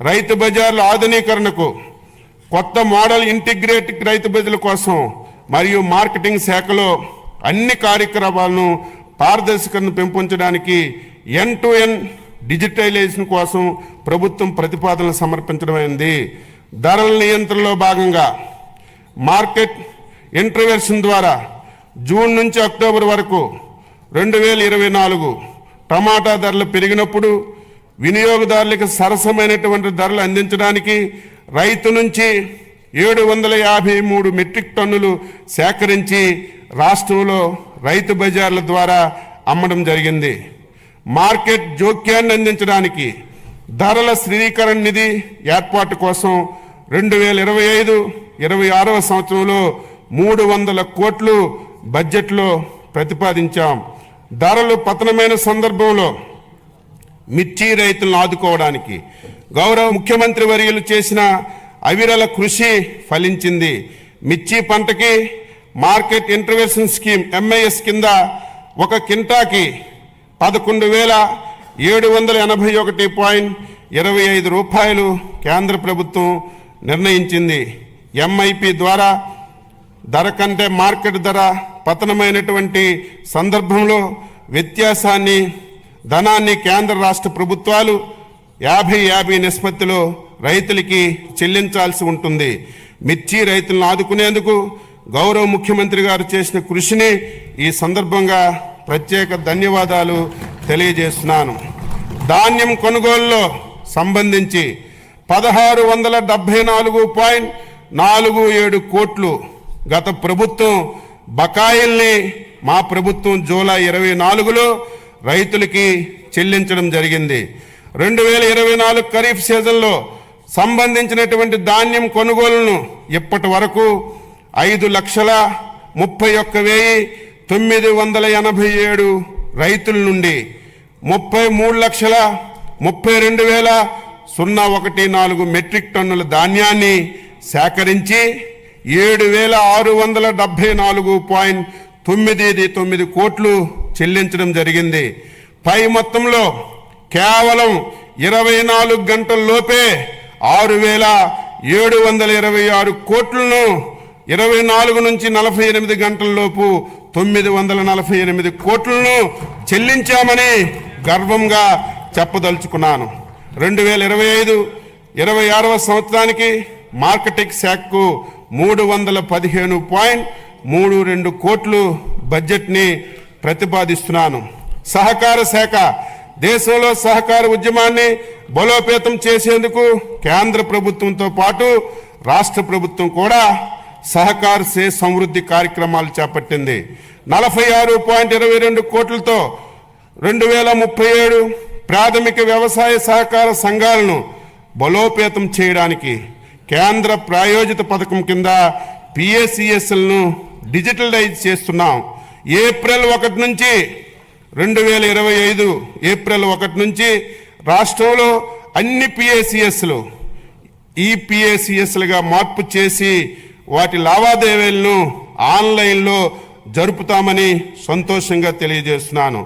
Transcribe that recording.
రైతు బజార్ల ఆధునీకరణకు కొత్త మోడల్ ఇంటిగ్రేటెడ్ రైతు బజార్ల కోసం మరియు మార్కెటింగ్ శాఖలో అన్ని కార్యక్రమాలను పారదర్శకతను పెంపొంచడానికి ఎన్ టు ఎన్ డిజిటలైజేషన్ కోసం ప్రభుత్వం ప్రతిపాదనలు సమర్పించడమైంది. ధరల నియంత్రణలో భాగంగా మార్కెట్ ఇంటర్వెన్షన్ ద్వారా జూన్ నుంచి అక్టోబర్ వరకు రెండు వేల ఇరవై నాలుగు టమాటా ధరలు పెరిగినప్పుడు వినియోగదారులకు సరసమైనటువంటి ధరలు అందించడానికి రైతు నుంచి ఏడు వందల యాభై మూడు మెట్రిక్ టన్నులు సేకరించి రాష్ట్రంలో రైతు బజార్ల ద్వారా అమ్మడం జరిగింది. మార్కెట్ జోక్యాన్ని అందించడానికి ధరల స్థిరీకరణ నిధి ఏర్పాటు కోసం రెండు వేల ఇరవై ఐదు ఇరవై ఆరవ సంవత్సరంలో మూడు వందల కోట్లు బడ్జెట్లో ప్రతిపాదించాం. ధరలు పతనమైన సందర్భంలో మిర్చి రైతులను ఆదుకోవడానికి. గౌరవ ముఖ్యమంత్రి వర్యులు చేసిన అవిరల కృషి ఫలించింది. మిర్చి పంటకి మార్కెట్ ఇంటర్వెన్షన్ స్కీమ్ ఎంఐఎస్ కింద ఒక కింటాకి పదకొండు వేల ఏడు వందల ఎనభై ఒకటి పాయింట్ ఇరవై ఐదు రూపాయలు కేంద్ర ప్రభుత్వం నిర్ణయించింది. ఎంఐపి ద్వారా ధర కంటే మార్కెట్ ధర పతనమైనటువంటి సందర్భంలో వ్యత్యాసాన్ని ధనాన్ని కేంద్ర రాష్ట్ర ప్రభుత్వాలు యాభై యాభై నిష్పత్తిలో రైతులకి చెల్లించాల్సి ఉంటుంది. మిర్చి రైతులను ఆదుకునేందుకు గౌరవ ముఖ్యమంత్రి గారు చేసిన కృషిని ఈ సందర్భంగా ప్రత్యేక ధన్యవాదాలు తెలియజేస్తున్నాను. ధాన్యం కొనుగోలులో సంబంధించి పదహారు వందల డెబ్బై నాలుగు పాయింట్ నాలుగు ఏడు కోట్లు గత ప్రభుత్వం బకాయిల్ని మా ప్రభుత్వం జూలై ఇరవై నాలుగులో రైతులకి చెల్లించడం జరిగింది. రెండు వేల ఇరవై నాలుగు ఖరీఫ్ సీజన్లో సంబంధించినటువంటి ధాన్యం కొనుగోలును ఇప్పటి వరకు ఐదు లక్షల ముప్పై ఒక్క వెయ్యి తొమ్మిది వందల ఎనభై ఏడు రైతుల నుండి ముప్పై మూడు లక్షల ముప్పై రెండు వేల సున్నా ఒకటి నాలుగు మెట్రిక్ టన్నుల ధాన్యాన్ని సేకరించి ఏడు వేల ఆరు వందల డెబ్భై నాలుగు పాయింట్ తొమ్మిది తొమ్మిది కోట్లు చెల్లించడం జరిగింది. పై మొత్తంలో కేవలం ఇరవై నాలుగు గంటల్లోపే ఆరు వేల ఏడు వందల ఇరవై ఆరు కోట్లను ఇరవై నాలుగు నుంచి నలభై ఎనిమిది గంటల్లోపు తొమ్మిది వందల నలభై ఎనిమిది కోట్లను చెల్లించామని గర్వంగా చెప్పదలుచుకున్నాను. రెండు వేల ఇరవై ఐదు ఇరవై ఆరవ సంవత్సరానికి మార్కెటింగ్ శాఖకు మూడు వందల పదిహేను పాయింట్ మూడు రెండు కోట్లు బడ్జెట్ని ప్రతిపాదిస్తున్నాను. సహకార శాఖ దేశంలో సహకార ఉద్యమాన్ని బలోపేతం చేసేందుకు కేంద్ర ప్రభుత్వంతో పాటు రాష్ట్ర ప్రభుత్వం కూడా సహకార సే సమృద్ధి కార్యక్రమాలు చేపట్టింది. నలభై ఆరు పాయింట్ ఇరవై రెండు కోట్లతో రెండు వేల ముప్పై ఏడు ప్రాథమిక వ్యవసాయ సహకార సంఘాలను బలోపేతం చేయడానికి కేంద్ర ప్రాయోజిత పథకం కింద పిఎస్సిఎస్ఎల్ను డిజిటలైజ్ చేస్తున్నాం. ఏప్రిల్ ఒకటి నుంచి రెండు వేల ఇరవై ఐదు ఏప్రిల్ ఒకటి నుంచి రాష్ట్రంలో అన్ని పిఎస్సిఎస్లు ఈ మార్పు చేసి వాటి లావాదేవీలను ఆన్లైన్లో జరుపుతామని సంతోషంగా తెలియజేస్తున్నాను.